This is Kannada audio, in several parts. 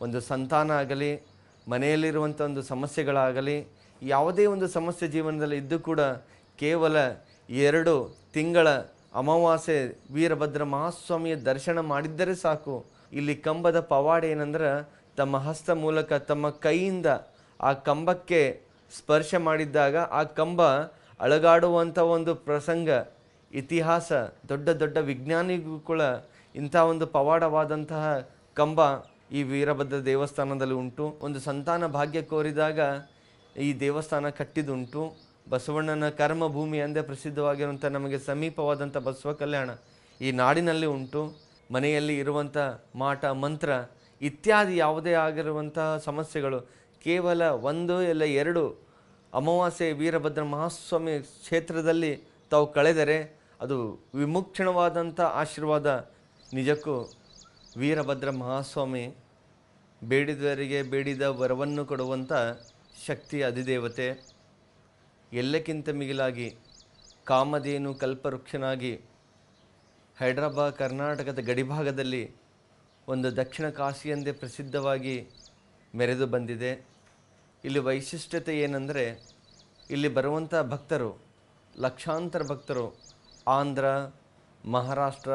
ಒಂದು ಸಂತಾನ ಆಗಲಿ, ಮನೆಯಲ್ಲಿರುವಂಥ ಒಂದು ಸಮಸ್ಯೆಗಳಾಗಲಿ, ಯಾವುದೇ ಒಂದು ಸಮಸ್ಯೆ ಜೀವನದಲ್ಲಿ ಇದ್ದು ಕೂಡ ಕೇವಲ ಎರಡು ತಿಂಗಳ ಅಮಾವಾಸ್ಯೆ ವೀರಭದ್ರ ಮಹಾಸ್ವಾಮಿಯ ದರ್ಶನ ಮಾಡಿದ್ದರೆ ಸಾಕು. ಇಲ್ಲಿ ಕಂಬದ ಪವಾಡ ಏನಂದ್ರೆ, ತಮ್ಮ ಹಸ್ತ ಮೂಲಕ ತಮ್ಮ ಕೈಯಿಂದ ಆ ಕಂಬಕ್ಕೆ ಸ್ಪರ್ಶ ಮಾಡಿದ್ದಾಗ ಆ ಕಂಬ ಅಳಗಾಡುವಂಥ ಒಂದು ಪ್ರಸಂಗ, ಇತಿಹಾಸ, ದೊಡ್ಡ ದೊಡ್ಡ ವಿಜ್ಞಾನಿಗೂ ಕೂಡ ಇಂಥ ಒಂದು ಪವಾಡವಾದಂತಹ ಕಂಬ ಈ ವೀರಭದ್ರ ದೇವಸ್ಥಾನದಲ್ಲಿ ಉಂಟು. ಒಂದು ಸಂತಾನ ಭಾಗ್ಯ ಕೋರಿದಾಗ ಈ ದೇವಸ್ಥಾನ ಕಟ್ಟಿದುಂಟು. ಬಸವಣ್ಣನ ಕರ್ಮಭೂಮಿ ಎಂದೇ ಪ್ರಸಿದ್ಧವಾಗಿರುವಂಥ ನಮಗೆ ಸಮೀಪವಾದಂಥ ಬಸವ ಕಲ್ಯಾಣ ಈ ನಾಡಿನಲ್ಲಿ ಉಂಟು. ಮನೆಯಲ್ಲಿ ಇರುವಂಥ ಮಾಟ, ಮಂತ್ರ ಇತ್ಯಾದಿ ಯಾವುದೇ ಆಗಿರುವಂತಹ ಸಮಸ್ಯೆಗಳು ಕೇವಲ ಒಂದು ಇಲ್ಲ ಎರಡು ಅಮಾವಾಸ್ಯೆ ವೀರಭದ್ರ ಮಹಾಸ್ವಾಮಿ ಕ್ಷೇತ್ರದಲ್ಲಿ ತಾವು ಕಳೆದರೆ ಅದು ವಿಮುಕ್ಷಣವಾದಂಥ ಆಶೀರ್ವಾದ ನಿಜಕ್ಕೂ ವೀರಭದ್ರ ಮಹಾಸ್ವಾಮಿ ಬೇಡಿದವರಿಗೆ ಬೇಡಿದ ವರವನ್ನು ಕೊಡುವಂಥ ಶಕ್ತಿ ಅಧಿದೇವತೆ, ಎಲ್ಲಕ್ಕಿಂತ ಮಿಗಿಲಾಗಿ ಕಾಮಧೇನು ಕಲ್ಪವೃಕ್ಷನಾಗಿ ಹೈದರಾಬಾದ್, ಕರ್ನಾಟಕದ ಗಡಿಭಾಗದಲ್ಲಿ ಒಂದು ದಕ್ಷಿಣ ಕಾಶಿ ಎಂದೇ ಪ್ರಸಿದ್ಧವಾಗಿ ಮೆರೆದು ಬಂದಿದೆ. ಇಲ್ಲಿ ವೈಶಿಷ್ಟ್ಯತೆ ಏನಂದರೆ, ಇಲ್ಲಿ ಬರುವಂಥ ಭಕ್ತರು, ಲಕ್ಷಾಂತರ ಭಕ್ತರು, ಆಂಧ್ರ, ಮಹಾರಾಷ್ಟ್ರ,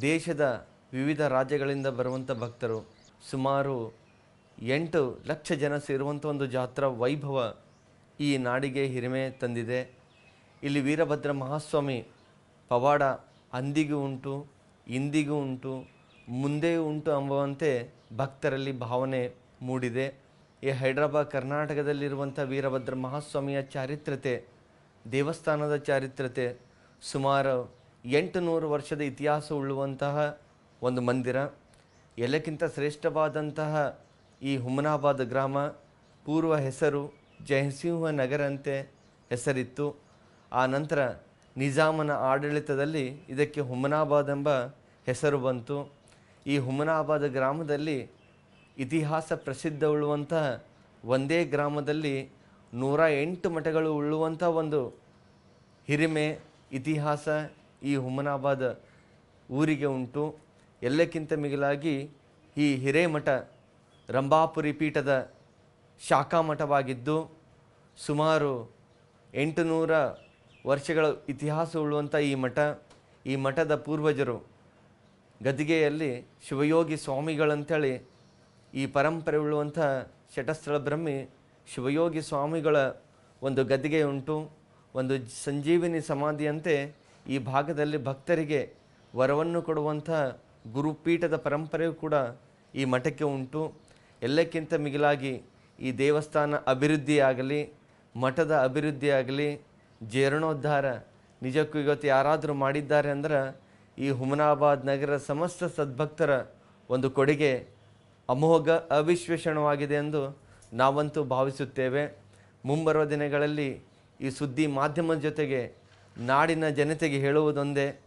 ದೇಶದ ವಿವಿಧ ರಾಜ್ಯಗಳಿಂದ ಬರುವಂಥ ಭಕ್ತರು ಸುಮಾರು ಎಂಟು ಲಕ್ಷ ಜನ ಸೇರುವಂಥ ಒಂದು ಜಾತ್ರಾ ವೈಭವ ಈ ನಾಡಿಗೆ ಹಿರಿಮೆ ತಂದಿದೆ. ಇಲ್ಲಿ ವೀರಭದ್ರ ಮಹಾಸ್ವಾಮಿ ಪವಾಡ ಅಂದಿಗೂ ಉಂಟು, ಇಂದಿಗೂ ಉಂಟು, ಮುಂದೆಯೂ ಉಂಟು ಎಂಬುವಂತೆ ಭಕ್ತರಲ್ಲಿ ಭಾವನೆ ಮೂಡಿದೆ. ಈ ಹೈದರಾಬಾದ್ ಕರ್ನಾಟಕದಲ್ಲಿರುವಂಥ ವೀರಭದ್ರ ಮಹಾಸ್ವಾಮಿಯ ಚಾರಿತ್ರತೆ ದೇವಸ್ಥಾನದ ಚಾರಿತ್ರತೆ ಸುಮಾರು ಎಂಟು ನೂರು ವರ್ಷದ ಇತಿಹಾಸ ಉಳ್ಳುವಂತಹ ಒಂದು ಮಂದಿರ. ಎಲ್ಲಕ್ಕಿಂತ ಶ್ರೇಷ್ಠವಾದಂತಹ ಈ ಹುಮನಾಬಾದ್ ಗ್ರಾಮ ಪೂರ್ವ ಹೆಸರು ಜಯಸಿಂಹ ನಗರ ಅಂತೆ ಹೆಸರಿತ್ತು. ಆ ನಂತರ ನಿಜಾಮನ ಆಡಳಿತದಲ್ಲಿ ಇದಕ್ಕೆ ಹುಮನಾಬಾದ್ ಎಂಬ ಹೆಸರು ಬಂತು. ಈ ಹುಮನಾಬಾದ್ ಗ್ರಾಮದಲ್ಲಿ ಇತಿಹಾಸ ಪ್ರಸಿದ್ಧ ಉಳ್ಳುವಂತಹ ಒಂದೇ ಗ್ರಾಮದಲ್ಲಿ ನೂರ ಎಂಟು ಮಠಗಳು ಉಳ್ಳುವಂಥ ಒಂದು ಹಿರಿಮೆ, ಇತಿಹಾಸ ಈ ಹುಮನಾಬಾದ್ ಊರಿಗೆ ಉಂಟು. ಎಲ್ಲಕ್ಕಿಂತ ಮಿಗಿಲಾಗಿ ಈ ಹಿರೇಮಠ ರಂಭಾಪುರಿ ಪೀಠದ ಶಾಖಾ ಮಠವಾಗಿದ್ದು ಸುಮಾರು ಎಂಟುನೂರ ವರ್ಷಗಳ ಇತಿಹಾಸ ಉಳ್ಳುವಂಥ ಈ ಮಠ, ಈ ಮಠದ ಪೂರ್ವಜರು ಗದಿಗೆಯಲ್ಲಿ ಶಿವಯೋಗಿ ಸ್ವಾಮಿಗಳಂಥೇಳಿ ಈ ಪರಂಪರೆ ಉಳ್ಳುವಂಥ ಶಟಸ್ಥಳ ಬ್ರಹ್ಮಿ ಶಿವಯೋಗಿ ಸ್ವಾಮಿಗಳ ಒಂದು ಗದಿಗೆ ಉಂಟು ಒಂದು ಸಂಜೀವಿನಿ ಸಮಾಧಿಯಂತೆ ಈ ಭಾಗದಲ್ಲಿ ಭಕ್ತರಿಗೆ ವರವನ್ನು ಕೊಡುವಂಥ ಗುರುಪೀಠದ ಪರಂಪರೆಯೂ ಕೂಡ ಈ ಮಠಕ್ಕೆ ಉಂಟು. ಎಲ್ಲಕ್ಕಿಂತ ಮಿಗಿಲಾಗಿ ಈ ದೇವಸ್ಥಾನ ಅಭಿವೃದ್ಧಿಯಾಗಲಿ, ಮಠದ ಅಭಿವೃದ್ಧಿಯಾಗಲಿ, ಜೀರ್ಣೋದ್ಧಾರ ನಿಜಕ್ಕೂ ಇವತ್ತು ಯಾರಾದರೂ ಮಾಡಿದ್ದಾರೆ ಅಂದ್ರೆ ಈ ಹುಮನಾಬಾದ್ ನಗರ ಸಮಸ್ತ ಸದ್ಭಕ್ತರ ಒಂದು ಕೊಡುಗೆ ಅಮೋಘ ಅವಿಶ್ವೇಷಣವಾಗಿದೆ ಎಂದು ನಾವಂತೂ ಭಾವಿಸುತ್ತೇವೆ. ಮುಂಬರುವ ದಿನಗಳಲ್ಲಿ ಈ ಸುದ್ದಿ ಮಾಧ್ಯಮದ ಜೊತೆಗೆ ನಾಡಿನ ಜನತೆಗೆ ಹೇಳುವುದೊಂದೇ.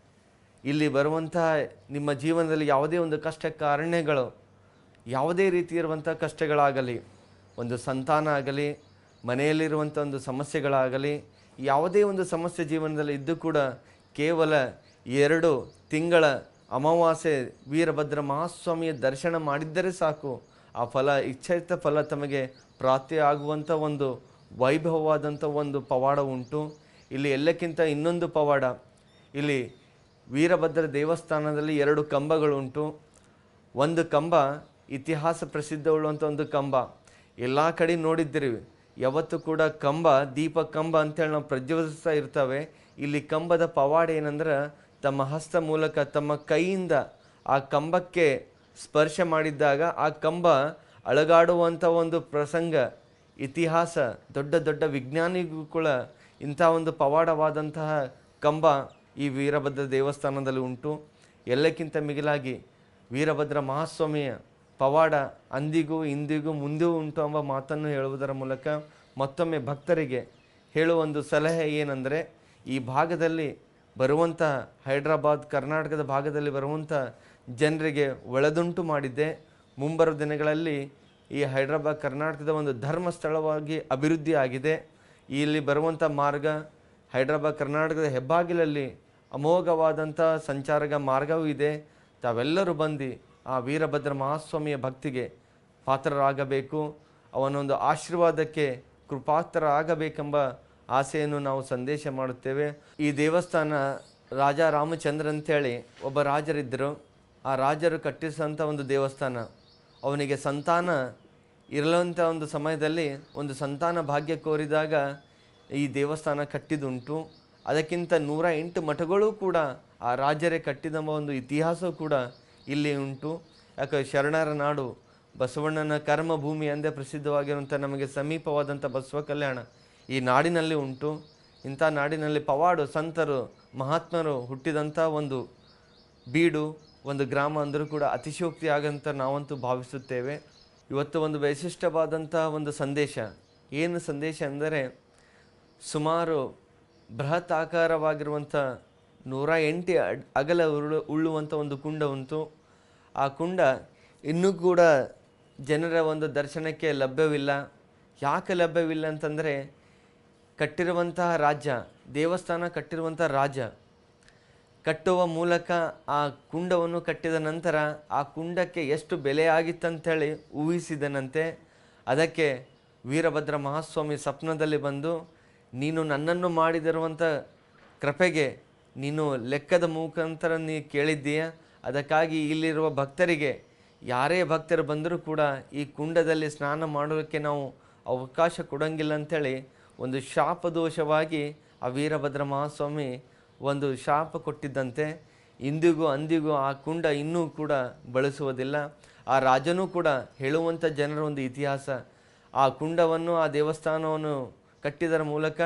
ಇಲ್ಲಿ ಬರುವಂತಹ ನಿಮ್ಮ ಜೀವನದಲ್ಲಿ ಯಾವುದೇ ಒಂದು ಕಷ್ಟ ಕಾರಣಗಳು, ಯಾವುದೇ ರೀತಿ ಇರುವಂಥ ಕಷ್ಟಗಳಾಗಲಿ, ಒಂದು ಸಂತಾನ ಆಗಲಿ, ಮನೆಯಲ್ಲಿರುವಂಥ ಒಂದು ಸಮಸ್ಯೆಗಳಾಗಲಿ, ಯಾವುದೇ ಒಂದು ಸಮಸ್ಯೆ ಜೀವನದಲ್ಲಿ ಇದ್ದು ಕೂಡ ಕೇವಲ ಎರಡು ತಿಂಗಳ ಅಮಾವಾಸ್ಯೆ ವೀರಭದ್ರ ಮಹಾಸ್ವಾಮಿಯ ದರ್ಶನ ಮಾಡಿದ್ದರೆ ಸಾಕು. ಆ ಫಲ, ಇಚ್ಛಿತ ಫಲ ತಮಗೆ ಪ್ರಾಪ್ತಿ ಆಗುವಂಥ ಒಂದು ವೈಭವವಾದಂಥ ಒಂದು ಪವಾಡ ಉಂಟು. ಇಲ್ಲಿ ಎಲ್ಲಕ್ಕಿಂತ ಇನ್ನೊಂದು ಪವಾಡ, ಇಲ್ಲಿ ವೀರಭದ್ರ ದೇವಸ್ಥಾನದಲ್ಲಿ ಎರಡು ಕಂಬಗಳುಂಟು. ಒಂದು ಕಂಬ ಇತಿಹಾಸ ಪ್ರಸಿದ್ಧ ಉಳ್ಳುವಂಥ ಒಂದು ಕಂಬ. ಎಲ್ಲ ಕಡೆ ನೋಡಿದ್ದೀರಿ. ಯಾವತ್ತು ಕೂಡ ಕಂಬ, ದೀಪ ಕಂಬ ಅಂತೇಳಿ ನಾವು ಪ್ರಜ್ವಲಿಸ್ತಾ ಇರ್ತವೆ. ಇಲ್ಲಿ ಕಂಬದ ಪವಾಡ ಏನಂದ್ರೆ ತಮ್ಮ ಹಸ್ತ ಮೂಲಕ ತಮ್ಮ ಕೈಯಿಂದ ಆ ಕಂಬಕ್ಕೆ ಸ್ಪರ್ಶ ಮಾಡಿದ್ದಾಗ ಆ ಕಂಬ ಅಳಗಾಡುವಂಥ ಒಂದು ಪ್ರಸಂಗ, ಇತಿಹಾಸ, ದೊಡ್ಡ ದೊಡ್ಡ ವಿಜ್ಞಾನಿಗೂ ಕೂಡ ಇಂಥ ಒಂದು ಪವಾಡವಾದಂತಹ ಕಂಬ ಈ ವೀರಭದ್ರ ದೇವಸ್ಥಾನದಲ್ಲಿ ಉಂಟು. ಎಲ್ಲಕ್ಕಿಂತ ಮಿಗಿಲಾಗಿ ವೀರಭದ್ರ ಮಹಾಸ್ವಾಮಿಯ ಪವಾಡ ಅಂದಿಗೂ ಇಂದಿಗೂ ಮುಂದೆಯೂ ಉಂಟು ಎಂಬ ಮಾತನ್ನು ಹೇಳುವುದರ ಮೂಲಕ ಮತ್ತೊಮ್ಮೆ ಭಕ್ತರಿಗೆ ಹೇಳುವ ಒಂದು ಸಲಹೆ ಏನಂದರೆ, ಈ ಭಾಗದಲ್ಲಿ ಬರುವಂಥ ಹೈದ್ರಾಬಾದ್, ಕರ್ನಾಟಕದ ಭಾಗದಲ್ಲಿ ಬರುವಂಥ ಜನರಿಗೆ ಒಳದುಂಟು ಮಾಡಿದ್ದೆ. ಮುಂಬರುವ ದಿನಗಳಲ್ಲಿ ಈ ಹೈದ್ರಾಬಾದ್, ಕರ್ನಾಟಕದ ಒಂದು ಧರ್ಮಸ್ಥಳವಾಗಿ ಅಭಿವೃದ್ಧಿ ಆಗಿದೆ. ಇಲ್ಲಿ ಬರುವಂಥ ಮಾರ್ಗ ಹೈದ್ರಾಬಾದ್, ಕರ್ನಾಟಕದ ಹೆಬ್ಬಾಗಿಲಲ್ಲಿ ಅಮೋಘವಾದಂಥ ಸಂಚಾರಕ ಮಾರ್ಗವೂ ಇದೆ. ತಾವೆಲ್ಲರೂ ಬಂದು ಆ ವೀರಭದ್ರ ಮಹಾಸ್ವಾಮಿಯ ಭಕ್ತಿಗೆ ಪಾತ್ರರಾಗಬೇಕು. ಅವನೊಂದು ಆಶೀರ್ವಾದಕ್ಕೆ ಕೃಪಾತ್ರರಾಗಬೇಕೆಂಬ ಆಸೆಯನ್ನು ನಾವು ಸಂದೇಶ ಮಾಡುತ್ತೇವೆ. ಈ ದೇವಸ್ಥಾನ ರಾಜ ರಾಮಚಂದ್ರ ಅಂತೇಳಿ ಒಬ್ಬ ರಾಜರಿದ್ದರು. ಆ ರಾಜರು ಕಟ್ಟಿಸಿದಂಥ ಒಂದು ದೇವಸ್ಥಾನ. ಅವನಿಗೆ ಸಂತಾನ ಇರಲಂಥ ಒಂದು ಸಮಯದಲ್ಲಿ ಒಂದು ಸಂತಾನ ಭಾಗ್ಯ ಕೋರಿದಾಗ ಈ ದೇವಸ್ಥಾನ ಕಟ್ಟಿದುಂಟು ಅದಕ್ಕಿಂತ ನೂರ ಎಂಟು ಮಠಗಳು ಕೂಡ ಆ ರಾಜರೇ ಕಟ್ಟಿದಂಬ ಒಂದು ಇತಿಹಾಸ ಕೂಡ ಇಲ್ಲಿ ಉಂಟು. ಯಾಕೆ ಶರಣರ ನಾಡು ಬಸವಣ್ಣನ ಕರ್ಮಭೂಮಿ ಎಂದೇ ಪ್ರಸಿದ್ಧವಾಗಿರುವಂಥ ನಮಗೆ ಸಮೀಪವಾದಂಥ ಬಸವ ಕಲ್ಯಾಣ ಈ ನಾಡಿನಲ್ಲಿ ಉಂಟು. ಇಂಥ ನಾಡಿನಲ್ಲಿ ಪವಾಡು ಸಂತರು ಮಹಾತ್ಮರು ಹುಟ್ಟಿದಂಥ ಒಂದು ಬೀಡು, ಒಂದು ಗ್ರಾಮ ಅಂದರೂ ಕೂಡ ಅತಿಶೋಕ್ತಿ ಆಗಂತ ನಾವಂತೂ ಭಾವಿಸುತ್ತೇವೆ. ಇವತ್ತು ಒಂದು ವೈಶಿಷ್ಟ್ಯವಾದಂಥ ಒಂದು ಸಂದೇಶ. ಏನು ಸಂದೇಶ ಅಂದರೆ ಸುಮಾರು ಬೃಹತ್ ಆಕಾರವಾಗಿರುವಂಥ ನೂರ ಎಂಟು ಅಗಲ ಉರುಳು, ಉಳ್ಳುವಂಥ ಒಂದು ಕುಂಡ ಉಂಟು. ಆ ಕುಂಡ ಇನ್ನೂ ಕೂಡ ಜನರ ಒಂದು ದರ್ಶನಕ್ಕೆ ಲಭ್ಯವಿಲ್ಲ. ಯಾಕೆ ಲಭ್ಯವಿಲ್ಲ ಅಂತಂದರೆ ಕಟ್ಟಿರುವಂತಹ ರಾಜ್ಯ, ದೇವಸ್ಥಾನ ಕಟ್ಟಿರುವಂಥ ರಾಜ ಕಟ್ಟುವ ಮೂಲಕ ಆ ಕುಂಡವನ್ನು ಕಟ್ಟಿದ ನಂತರ ಆ ಕುಂಡಕ್ಕೆ ಎಷ್ಟು ಬೆಲೆ ಆಗಿತ್ತಂಥೇಳಿ ಊಹಿಸಿದನಂತೆ ಅದಕ್ಕೆ ವೀರಭದ್ರ ಮಹಾಸ್ವಾಮಿ ಸ್ವಪ್ನದಲ್ಲಿ ಬಂದು ನೀನು ನನ್ನನ್ನು ಮಾಡಿದಿರುವಂಥ ಕೃಪೆಗೆ ನೀನು ಲೆಕ್ಕದ ಮುಖಾಂತರ ನೀ ಕೇಳಿದ್ದೀಯ? ಅದಕ್ಕಾಗಿ ಇಲ್ಲಿರುವ ಭಕ್ತರಿಗೆ, ಯಾರೇ ಭಕ್ತರು ಬಂದರೂ ಕೂಡ ಈ ಕುಂಡದಲ್ಲಿ ಸ್ನಾನ ಮಾಡೋದಕ್ಕೆ ನಾವು ಅವಕಾಶ ಕೊಡಂಗಿಲ್ಲ ಅಂಥೇಳಿ ಒಂದು ಶಾಪದೋಷವಾಗಿ ಆ ವೀರಭದ್ರ ಮಹಾಸ್ವಾಮಿ ಒಂದು ಶಾಪ ಕೊಟ್ಟಿದ್ದಂತೆ. ಇಂದಿಗೂ ಅಂದಿಗೂ ಆ ಕುಂಡ ಇನ್ನೂ ಕೂಡ ಬಳಸುವುದಿಲ್ಲ. ಆ ರಾಜನೂ ಕೂಡ ಹೇಳುವಂಥ ಜನರ ಒಂದು ಇತಿಹಾಸ. ಆ ಕುಂಡವನ್ನು, ಆ ದೇವಸ್ಥಾನವನ್ನು ಕಟ್ಟಿದರ ಮೂಲಕ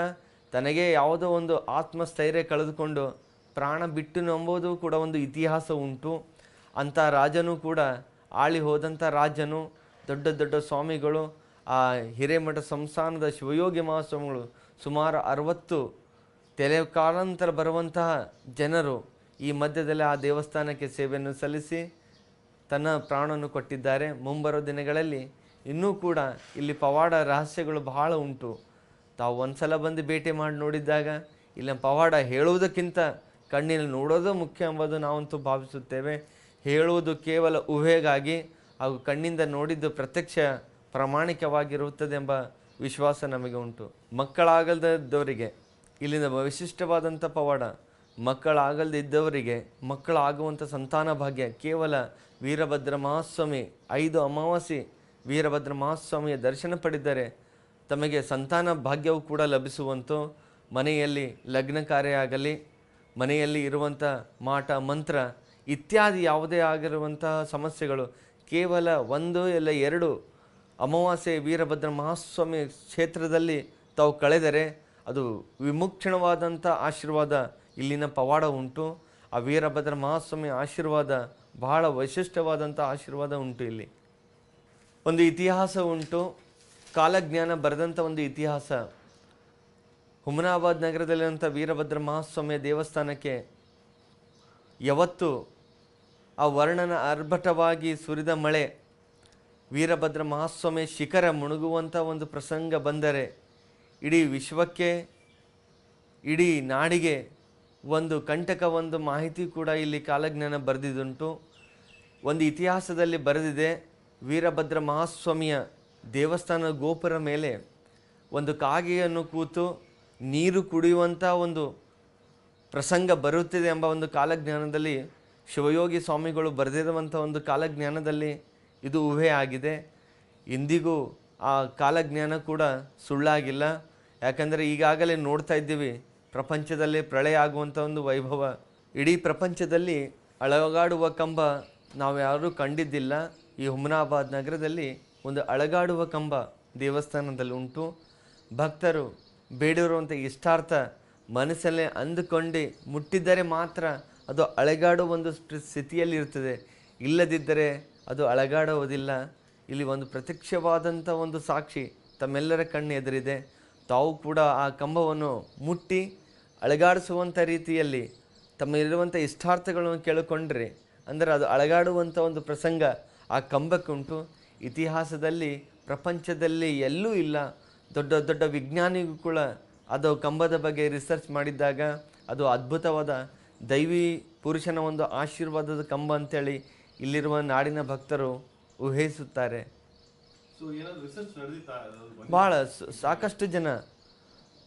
ತನಗೆ ಯಾವುದೋ ಒಂದು ಆತ್ಮಸ್ಥೈರ್ಯ ಕಳೆದುಕೊಂಡು ಪ್ರಾಣ ಬಿಟ್ಟು ನಂಬೋದು ಕೂಡ ಒಂದು ಇತಿಹಾಸ ಉಂಟು. ಅಂಥ ರಾಜನೂ ಕೂಡ ಆಳಿ ಹೋದಂಥ ರಾಜನು, ದೊಡ್ಡ ದೊಡ್ಡ ಸ್ವಾಮಿಗಳು, ಆ ಹಿರೇಮಠ ಸಂಸ್ಥಾನದ ಶಿವಯೋಗಿ ಮಹಾಸ್ವಾಮಿಗಳು ಸುಮಾರು ಅರವತ್ತು ತೆಲೆ ಕಾಲಾಂತರ ಬರುವಂತಹ ಜನರು ಈ ಮಧ್ಯದಲ್ಲಿ ಆ ದೇವಸ್ಥಾನಕ್ಕೆ ಸೇವೆಯನ್ನು ಸಲ್ಲಿಸಿ ತನ್ನ ಪ್ರಾಣವನ್ನು ಕೊಟ್ಟಿದ್ದಾರೆ. ಮುಂಬರುವ ದಿನಗಳಲ್ಲಿ ಇನ್ನೂ ಕೂಡ ಇಲ್ಲಿ ಪವಾಡ ರಹಸ್ಯಗಳು ಬಹಳ ಉಂಟು. ತಾವು ಒಂದ್ಸಲ ಬಂದು ಭೇಟಿ ಮಾಡಿ ನೋಡಿದ್ದಾಗ ಇಲ್ಲಿನ ಪವಾಡ ಹೇಳುವುದಕ್ಕಿಂತ ಕಣ್ಣಿನಲ್ಲಿ ನೋಡೋದು ಮುಖ್ಯ ಎಂಬುದು ನಾವಂತೂ ಭಾವಿಸುತ್ತೇವೆ. ಹೇಳುವುದು ಕೇವಲ ಊಹೆಗಾಗಿ ಹಾಗೂ ಕಣ್ಣಿಂದ ನೋಡಿದ್ದು ಪ್ರತ್ಯಕ್ಷ ಪ್ರಾಮಾಣಿಕವಾಗಿರುತ್ತದೆ ಎಂಬ ವಿಶ್ವಾಸ ನಮಗೆ ಉಂಟು. ಮಕ್ಕಳಾಗಲ್ದವರಿಗೆ ಇಲ್ಲಿನ ವಿಶಿಷ್ಟವಾದಂಥ ಪವಾಡ ಮಕ್ಕಳಾಗಲ್ದಿದ್ದವರಿಗೆ ಮಕ್ಕಳಾಗುವಂಥ ಸಂತಾನ ಭಾಗ್ಯ ಕೇವಲ ವೀರಭದ್ರ ಮಹಾಸ್ವಾಮಿ ಐದು ಅಮಾವಾಸಿ ವೀರಭದ್ರ ಮಹಾಸ್ವಾಮಿಯ ದರ್ಶನ ಪಡೆದರೆ ತಮಗೆ ಸಂತಾನ ಭಾಗ್ಯವು ಕೂಡ ಲಭಿಸುವಂತು ಮನೆಯಲ್ಲಿ ಲಗ್ನ ಕಾರ್ಯ ಆಗಲಿ ಮನೆಯಲ್ಲಿ ಇರುವಂಥ ಮಾಟ, ಮಂತ್ರ ಇತ್ಯಾದಿ ಯಾವುದೇ ಆಗಿರುವಂತಹ ಸಮಸ್ಯೆಗಳು, ಕೇವಲ ಒಂದು ಇಲ್ಲ ಎರಡು ಅಮಾವಾಸ್ಯೆ ವೀರಭದ್ರ ಮಹಾಸ್ವಾಮಿ ಕ್ಷೇತ್ರದಲ್ಲಿ ತಾವು ಕಳೆದರೆ ಅದು ವಿಮುಕ್ಷಣವಾದಂಥ ಆಶೀರ್ವಾದ ಇಲ್ಲಿನ ಪವಾಡ ಉಂಟು. ಆ ವೀರಭದ್ರ ಮಹಾಸ್ವಾಮಿ ಆಶೀರ್ವಾದ ಬಹಳ ವೈಶಿಷ್ಟ್ಯವಾದಂಥ ಆಶೀರ್ವಾದ ಉಂಟು ಇಲ್ಲಿ. ಒಂದು ಇತಿಹಾಸ ಉಂಟು. ಕಾಲಜ್ಞಾನ ಬರೆದಂಥ ಒಂದು ಇತಿಹಾಸ. ಹುಮನಾಬಾದ್ ನಗರದಲ್ಲಿರುವಂಥ ವೀರಭದ್ರ ಮಹಾಸ್ವಾಮಿಯ ದೇವಸ್ಥಾನಕ್ಕೆ ಯಾವತ್ತು ಆ ವರ್ಣನ ಅರ್ಭಟವಾಗಿ ಸುರಿದ ಮಳೆ, ವೀರಭದ್ರ ಮಹಾಸ್ವಾಮಿ ಶಿಖರ ಮುಣುಗುವಂಥ ಒಂದು ಪ್ರಸಂಗ ಬಂದರೆ ಇಡೀ ವಿಶ್ವಕ್ಕೆ, ಇಡೀ ನಾಡಿಗೆ ಒಂದು ಕಂಟಕ, ಒಂದು ಮಾಹಿತಿ ಕೂಡ ಇಲ್ಲಿ ಕಾಲಜ್ಞಾನ ಬರೆದಿದ್ದುಂಟು. ಒಂದು ಇತಿಹಾಸದಲ್ಲಿ ಬರೆದಿದೆ ವೀರಭದ್ರ ಮಹಾಸ್ವಾಮಿಯ ದೇವಸ್ಥಾನ ಗೋಪುರ ಮೇಲೆ ಒಂದು ಕಾಗೆಯನ್ನು ಕೂತು ನೀರು ಕುಡಿಯುವಂಥ ಒಂದು ಪ್ರಸಂಗ ಬರುತ್ತಿದೆ ಎಂಬ ಒಂದು ಕಾಲಜ್ಞಾನದಲ್ಲಿ ಶಿವಯೋಗಿ ಸ್ವಾಮಿಗಳು ಬರೆದಿರುವಂಥ ಒಂದು ಕಾಲಜ್ಞಾನದಲ್ಲಿ ಇದು ಊಹೆ ಆಗಿದೆ. ಇಂದಿಗೂ ಆ ಕಾಲಜ್ಞಾನ ಕೂಡ ಸುಳ್ಳಾಗಿಲ್ಲ. ಯಾಕಂದರೆ ಈಗಾಗಲೇ ನೋಡ್ತಾ ಇದ್ದೀವಿ, ಪ್ರಪಂಚದಲ್ಲಿ ಪ್ರಳಯ ಆಗುವಂಥ ಒಂದು ವೈಭವ. ಇಡೀ ಪ್ರಪಂಚದಲ್ಲಿ ಅಳಗಾಡುವ ಕಂಬ ನಾವು ಯಾರೂ ಕಂಡಿದ್ದಿಲ್ಲ. ಈ ಹುಮನಾಬಾದ್ ನಗರದಲ್ಲಿ ಒಂದು ಅಳಗಾಡುವ ಕಂಬ ದೇವಸ್ಥಾನದಲ್ಲಿ ಉಂಟು. ಭಕ್ತರು ಬೇಡಿರುವಂಥ ಇಷ್ಟಾರ್ಥ ಮನಸ್ಸಲ್ಲೇ ಅಂದುಕೊಂಡು ಮುಟ್ಟಿದ್ದರೆ ಮಾತ್ರ ಅದು ಅಳಗಾಡುವ ಒಂದು ಸ್ಥ- ಸ್ಥಿತಿಯಲ್ಲಿ ಇರ್ತದೆ ಇಲ್ಲದಿದ್ದರೆ ಅದು ಅಳಗಾಡುವುದಿಲ್ಲ. ಇಲ್ಲಿ ಒಂದು ಪ್ರತ್ಯಕ್ಷವಾದಂಥ ಒಂದು ಸಾಕ್ಷಿ ತಮ್ಮೆಲ್ಲರ ಕಣ್ಣು ಎದುರಿದೆ ತಾವು ಕೂಡ ಆ ಕಂಬವನ್ನು ಮುಟ್ಟಿ ಅಳಗಾಡಿಸುವಂಥ ರೀತಿಯಲ್ಲಿ ತಮ್ಮಲ್ಲಿರುವಂಥ ಇಷ್ಟಾರ್ಥಗಳನ್ನು ಕೇಳಿಕೊಂಡ್ರೆ ಅಂದರೆ ಅದು ಅಳಗಾಡುವಂಥ ಒಂದು ಪ್ರಸಂಗ ಆ ಕಂಬಕ್ಕುಂಟು ಇತಿಹಾಸದಲ್ಲಿ ಪ್ರಪಂಚದಲ್ಲಿ ಎಲ್ಲೂ ಇಲ್ಲ. ದೊಡ್ಡ ದೊಡ್ಡ ವಿಜ್ಞಾನಿಗೂ ಕೂಡ ಅದು ಕಂಬದ ಬಗ್ಗೆ ರಿಸರ್ಚ್ ಮಾಡಿದ್ದಾಗ ಅದು ಅದ್ಭುತವಾದ ದೈವಿ ಪುರುಷನ ಒಂದು ಆಶೀರ್ವಾದದ ಕಂಬ ಅಂತೇಳಿ ಇಲ್ಲಿರುವ ನಾಡಿನ ಭಕ್ತರು ಊಹಿಸುತ್ತಾರೆ. ಭಾಳ ಸಾಕಷ್ಟು ಜನ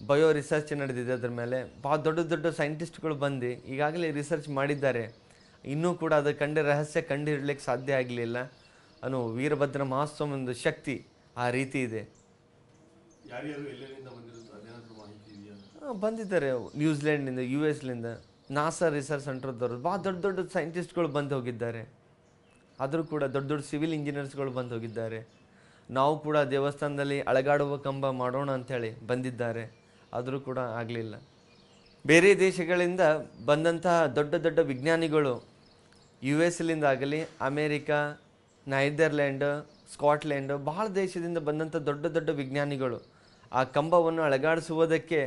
ಬಯೋ ರಿಸರ್ಚ್ ನಡೆದಿದೆ ಅದ್ರ ಮೇಲೆ. ಭಾಳ ದೊಡ್ಡ ದೊಡ್ಡ ಸೈಂಟಿಸ್ಟ್ಗಳು ಬಂದು ಈಗಾಗಲೇ ರಿಸರ್ಚ್ ಮಾಡಿದ್ದಾರೆ. ಇನ್ನೂ ಕೂಡ ಅದು ಕಂಡ ರಹಸ್ಯ ಕಂಡು ಹಿಡ್ಲಿಕ್ಕೆ ಸಾಧ್ಯ ಆಗಲಿಲ್ಲ. ಅನು ವೀರಭದ್ರ ಮಹಾಸ್ವಾಮಿ ಒಂದು ಶಕ್ತಿ ಆ ರೀತಿ ಇದೆ. ಬಂದಿದ್ದಾರೆ. ನ್ಯೂಜಿಲೆಂಡ್ನಿಂದ ಯು ಎಸ್ಲಿಂದ ನಾಸಾ ರಿಸರ್ಚ್ ಸೆಂಟರ್ದವರು. ಭಾಳ ದೊಡ್ಡ ದೊಡ್ಡ ಸೈಂಟಿಸ್ಟ್ಗಳು ಬಂದು ಹೋಗಿದ್ದಾರೆ. ಆದರೂ ಕೂಡ ದೊಡ್ಡ ದೊಡ್ಡ ಸಿವಿಲ್ ಇಂಜಿನಿಯರ್ಸ್ಗಳು ಬಂದು ಹೋಗಿದ್ದಾರೆ. ನಾವು ಕೂಡ ದೇವಸ್ಥಾನದಲ್ಲಿ ಅಳಗಾಡುವ ಕಂಬ ಮಾಡೋಣ ಅಂಥೇಳಿ ಬಂದಿದ್ದಾರೆ. ಆದರೂ ಕೂಡ ಆಗಲಿಲ್ಲ. ಬೇರೆ ದೇಶಗಳಿಂದ ಬಂದಂತಹ ದೊಡ್ಡ ದೊಡ್ಡ ವಿಜ್ಞಾನಿಗಳು ಯು ಎಸ್ಲಿಂದ ಆಗಲಿ ಅಮೇರಿಕಾ ನೈದರ್ಲ್ಯಾಂಡ್ ಸ್ಕಾಟ್ಲ್ಯಾಂಡ್ ಭಾಳ ದೇಶದಿಂದ ಬಂದಂಥ ದೊಡ್ಡ ದೊಡ್ಡ ವಿಜ್ಞಾನಿಗಳು ಆ ಕಂಬವನ್ನು ಅಳಗಾಡಿಸುವುದಕ್ಕೆ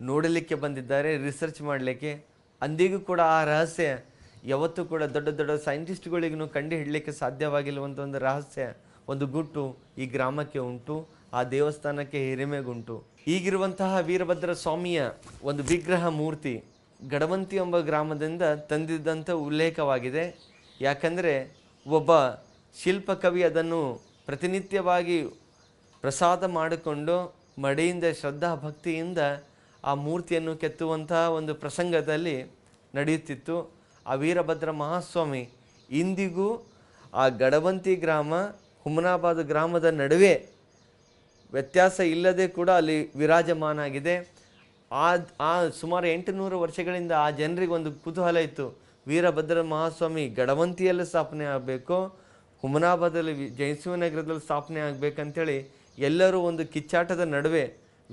ನೋಡಲಿಕ್ಕೆ ಬಂದಿದ್ದಾರೆ ರಿಸರ್ಚ್ ಮಾಡಲಿಕ್ಕೆ. ಅಂದಿಗೂ ಕೂಡ ಆ ರಹಸ್ಯ, ಯಾವತ್ತೂ ಕೂಡ ದೊಡ್ಡ ದೊಡ್ಡ ಸೈಂಟಿಸ್ಟ್ಗಳಿಗೂ ಕಂಡು ಹಿಡಲಿಕ್ಕೆ ಸಾಧ್ಯವಾಗಿಲ್ಲವಂಥ ಒಂದು ರಹಸ್ಯ, ಒಂದು ಗುಟ್ಟು ಈ ಗ್ರಾಮಕ್ಕೆ ಉಂಟು, ಆ ದೇವಸ್ಥಾನಕ್ಕೆ ಹಿರಿಮೆಗುಂಟು. ಈಗಿರುವಂತಹ ವೀರಭದ್ರ ಸ್ವಾಮಿಯ ಒಂದು ವಿಗ್ರಹ ಮೂರ್ತಿ ಗಡವಂತಿ ಎಂಬ ಗ್ರಾಮದಿಂದ ತಂದಿದ್ದಂಥ ಉಲ್ಲೇಖವಾಗಿದೆ. ಯಾಕಂದರೆ ಒಬ್ಬ ಶಿಲ್ಪಕವಿ ಅದನ್ನು ಪ್ರತಿನಿತ್ಯವಾಗಿ ಪ್ರಸಾದ ಮಾಡಿಕೊಂಡು ಮಡಿಯಿಂದ ಶ್ರದ್ಧಾ ಭಕ್ತಿಯಿಂದ ಆ ಮೂರ್ತಿಯನ್ನು ಕೆತ್ತುವಂತಹ ಒಂದು ಪ್ರಸಂಗದಲ್ಲಿ ನಡೆಯುತ್ತಿತ್ತು. ಆ ವೀರಭದ್ರ ಮಹಾಸ್ವಾಮಿ ಇಂದಿಗೂ ಆ ಗಡವಂತಿ ಗ್ರಾಮ, ಹುಮನಾಬಾದ್ ಗ್ರಾಮದ ನಡುವೆ ವ್ಯತ್ಯಾಸ ಇಲ್ಲದೆ ಕೂಡ ಅಲ್ಲಿ ವಿರಾಜಮಾನ ಆಗಿದೆ ಆ ಆ ಸುಮಾರು ಎಂಟುನೂರು ವರ್ಷಗಳಿಂದ ಆ ಜನರಿಗೆ ಒಂದು ಕುತೂಹಲ ಇತ್ತು. ವೀರಭದ್ರ ಮಹಾಸ್ವಾಮಿ ಗಡವಂತಿಯಲ್ಲಿ ಸ್ಥಾಪನೆ ಆಗಬೇಕು ಹುಮನಾಬಾದಲ್ಲಿ ಜಯಸಿಂಹನಗರದಲ್ಲಿ ಸ್ಥಾಪನೆ ಆಗಬೇಕಂತೇಳಿ ಎಲ್ಲರೂ ಒಂದು ಕಿಚ್ಚಾಟದ ನಡುವೆ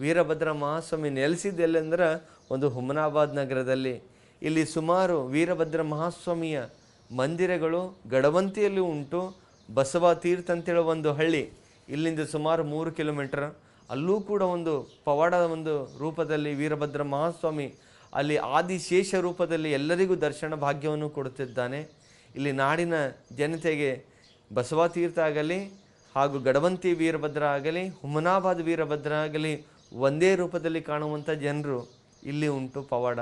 ವೀರಭದ್ರ ಮಹಾಸ್ವಾಮಿ ನೆಲೆಸಿದ್ದೆಲ್ಲೆಂದ್ರೆ ಒಂದು ಹುಮನಾಬಾದ್ ನಗರದಲ್ಲಿ. ಇಲ್ಲಿ ಸುಮಾರು ವೀರಭದ್ರ ಮಹಾಸ್ವಾಮಿಯ ಮಂದಿರಗಳು ಗಡವಂತಿಯಲ್ಲಿ ಉಂಟು. ಬಸವ ತೀರ್ಥ ಅಂತೇಳಿ ಒಂದು ಹಳ್ಳಿ ಇಲ್ಲಿಂದ ಸುಮಾರು ಮೂರು ಕಿಲೋಮೀಟರ್. ಅಲ್ಲೂ ಕೂಡ ಒಂದು ಪವಾಡದ ಒಂದು ರೂಪದಲ್ಲಿ ವೀರಭದ್ರ ಮಹಾಸ್ವಾಮಿ ಅಲ್ಲಿ ಆದಿಶೇಷ ರೂಪದಲ್ಲಿ ಎಲ್ಲರಿಗೂ ದರ್ಶನ ಭಾಗ್ಯವನ್ನು ಕೊಡುತ್ತಿದ್ದಾನೆ. ಇಲ್ಲಿ ನಾಡಿನ ಜನತೆಗೆ ಬಸವ ತೀರ್ಥ ಆಗಲಿ ಹಾಗೂ ಗಡವಂತಿ ವೀರಭದ್ರ ಆಗಲಿ ಹುಮನಾಬಾದ್ ವೀರಭದ್ರ ಆಗಲಿ ಒಂದೇ ರೂಪದಲ್ಲಿ ಕಾಣುವಂಥ ಜನರು ಇಲ್ಲಿ ಉಂಟು ಪವಾಡ.